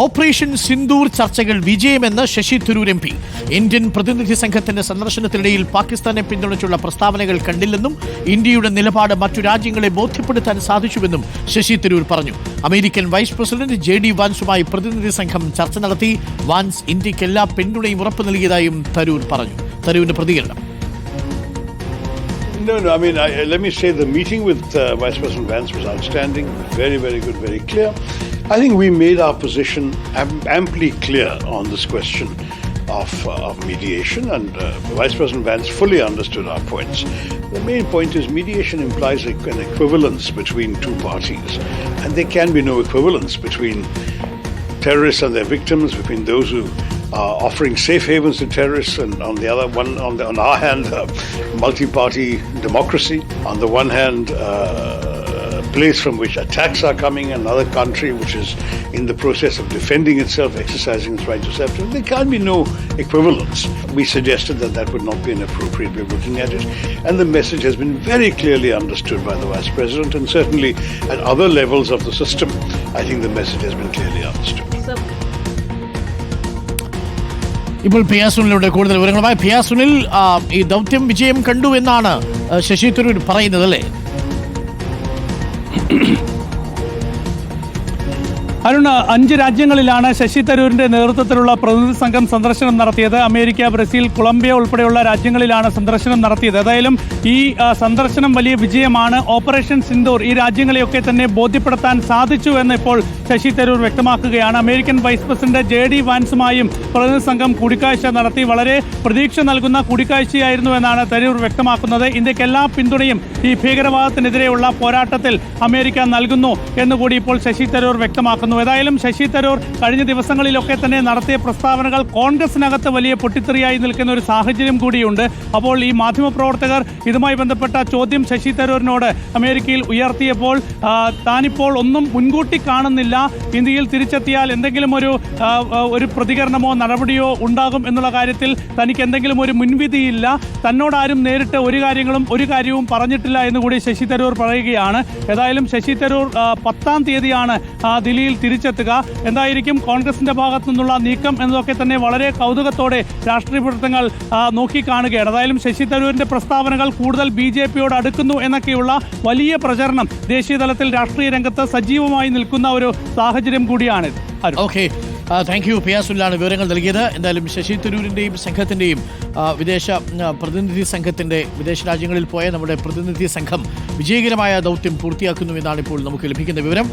Operation Sindoor ചർച്ചകൾ വിജയമെന്ന് Shashi Tharoor M P Indian പ്രതിനിധി സംഘത്തിന്റെ സന്ദർശനത്തിനിടയിൽ പാകിസ്ഥാനെ പിന്തുണച്ചുള്ള പ്രസ്താവനകൾ കണ്ടില്ലെന്നും ഇന്ത്യയുടെ നിലപാട് മറ്റു രാജ്യങ്ങളെ ബോധ്യപ്പെടുത്താൻ സാധിച്ചുവെന്നും ശശി തരൂർ പറഞ്ഞു American vice president J D വാൻസുമായി പ്രതിനിധി സംഘം ചർച്ച നടത്തി വാൻസ് ഇന്ത്യയ്ക്ക് എല്ലാ പിന്തുണയും ഉറപ്പു നൽകിയതായും തരൂർ പറഞ്ഞു തരൂരിന്റെ പ്രതികരണം No, no. I mean, I, let me say the meeting with uh, Vice President Vance was outstanding. Very, very good, very clear. I think we made our position amply clear on this question of, uh, of mediation, and uh, Vice President Vance fully understood our points. The main point is mediation implies an equivalence between two parties, and there can be no equivalence between terrorists and their victims, between those who are offering safe havens to terrorists, and on the other one, on, the, on our hand, uh, multi-party democracy. On the one hand, uh, place from which attacks are coming, another country which is in the process of defending itself, exercising its right to self. defense. There can be no equivalence. We suggested that that would not be an appropriate way of looking at it, and the message has been very clearly understood by the Vice President, and certainly at other levels of the system, I think the message has been clearly understood. ഇപ്പോൾ P സുനിലൂടെ കൂടുതൽ വിവരങ്ങളുമായി P Sunil ഈ ദൗത്യം വിജയം കണ്ടു എന്നാണ് ശശി തരൂർ പറയുന്നത് അല്ലേ 嗯哼 അരുൺ അഞ്ച് രാജ്യങ്ങളിലാണ് ശശി തരൂരിന്റെ നേതൃത്വത്തിലുള്ള പ്രതിനിധി സംഘം സന്ദർശനം നടത്തിയത്. അമേരിക്ക ബ്രസീൽ കൊളംബിയ ഉൾപ്പെടെയുള്ള രാജ്യങ്ങളിലാണ് സന്ദർശനം നടത്തിയത്. ഏതായാലും ഈ സന്ദർശനം വലിയ വിജയമാണ്. ഓപ്പറേഷൻ സിന്ദൂർ ഈ രാജ്യങ്ങളെയൊക്കെ തന്നെ ബോധ്യപ്പെടുത്താൻ സാധിച്ചു എന്ന് ഇപ്പോൾ ശശി തരൂർ വ്യക്തമാക്കുകയാണ്. American vice president J D വാൻസുമായും പ്രതിനിധി സംഘം കൂടിക്കാഴ്ച നടത്തി. വളരെ പ്രതീക്ഷ നൽകുന്ന കൂടിക്കാഴ്ചയായിരുന്നു എന്നാണ് തരൂർ വ്യക്തമാക്കുന്നത്. ഇന്ത്യയ്ക്ക് എല്ലാ പിന്തുണയും ഈ ഭീകരവാദത്തിനെതിരെയുള്ള പോരാട്ടത്തിൽ അമേരിക്ക നൽകുന്നു എന്നുകൂടി ഇപ്പോൾ ശശി തരൂർ വ്യക്തമാക്കുന്നു. ഏതായാലും ശശി തരൂർ കഴിഞ്ഞ ദിവസങ്ങളിലൊക്കെ തന്നെ നടത്തിയ പ്രസ്താവനകൾ കോൺഗ്രസിനകത്ത് വലിയ പൊട്ടിത്തെറിയായി നിൽക്കുന്ന ഒരു സാഹചര്യം കൂടിയുണ്ട്. അപ്പോൾ ഈ മാധ്യമപ്രവർത്തകർ ഇതുമായി ബന്ധപ്പെട്ട ചോദ്യം ശശി തരൂരിനോട് അമേരിക്കയിൽ ഉയർത്തിയപ്പോൾ താനിപ്പോൾ ഒന്നും മുൻകൂട്ടി കാണുന്നില്ല. ഇന്ത്യയിൽ തിരിച്ചെത്തിയാൽ എന്തെങ്കിലും ഒരു ഒരു പ്രതികരണമോ നടപടിയോ ഉണ്ടാകും എന്നുള്ള കാര്യത്തിൽ തനിക്ക് എന്തെങ്കിലും ഒരു മുൻവിധിയില്ല. തന്നോടാരും നേരിട്ട് ഒരു കാര്യങ്ങളും ഒരു കാര്യവും പറഞ്ഞിട്ടില്ല എന്ന് കൂടി ശശി തരൂർ പറയുകയാണ്. ഏതായാലും ശശി തരൂർ പത്താം തീയതിയാണ് ദില്ലിയിൽ തിരിച്ചെത്തുക. എന്തായിരിക്കും കോൺഗ്രസിന്റെ ഭാഗത്തു നിന്നുള്ള നീക്കം എന്നതൊക്കെ തന്നെ വളരെ കൗതുകത്തോടെ രാഷ്ട്രീയ വൃത്തങ്ങൾ നോക്കിക്കാണുകയാണ്. ഏതായാലും ശശി തരൂരിന്റെ പ്രസ്താവനകൾ കൂടുതൽ ബി ജെ പിയോട് അടുക്കുന്നു എന്നൊക്കെയുള്ള വലിയ പ്രചരണം ദേശീയ തലത്തിൽ രാഷ്ട്രീയ രംഗത്ത് സജീവമായി നിൽക്കുന്ന ഒരു സാഹചര്യം കൂടിയാണ്. ഓക്കെ താങ്ക് യു പിയാസുല്ലാണ് വിവരങ്ങൾ നൽകിയത്. എന്തായാലും ശശി തരൂരിന്റെയും സംഘത്തിന്റെയും വിദേശ പ്രതിനിധി സംഘത്തിന്റെ വിദേശ രാജ്യങ്ങളിൽ പോയ നമ്മുടെ പ്രതിനിധി സംഘം വിജയകരമായ ദൗത്യം പൂർത്തിയാക്കുന്നു എന്നാണ് ഇപ്പോൾ നമുക്ക് ലഭിക്കുന്ന വിവരം.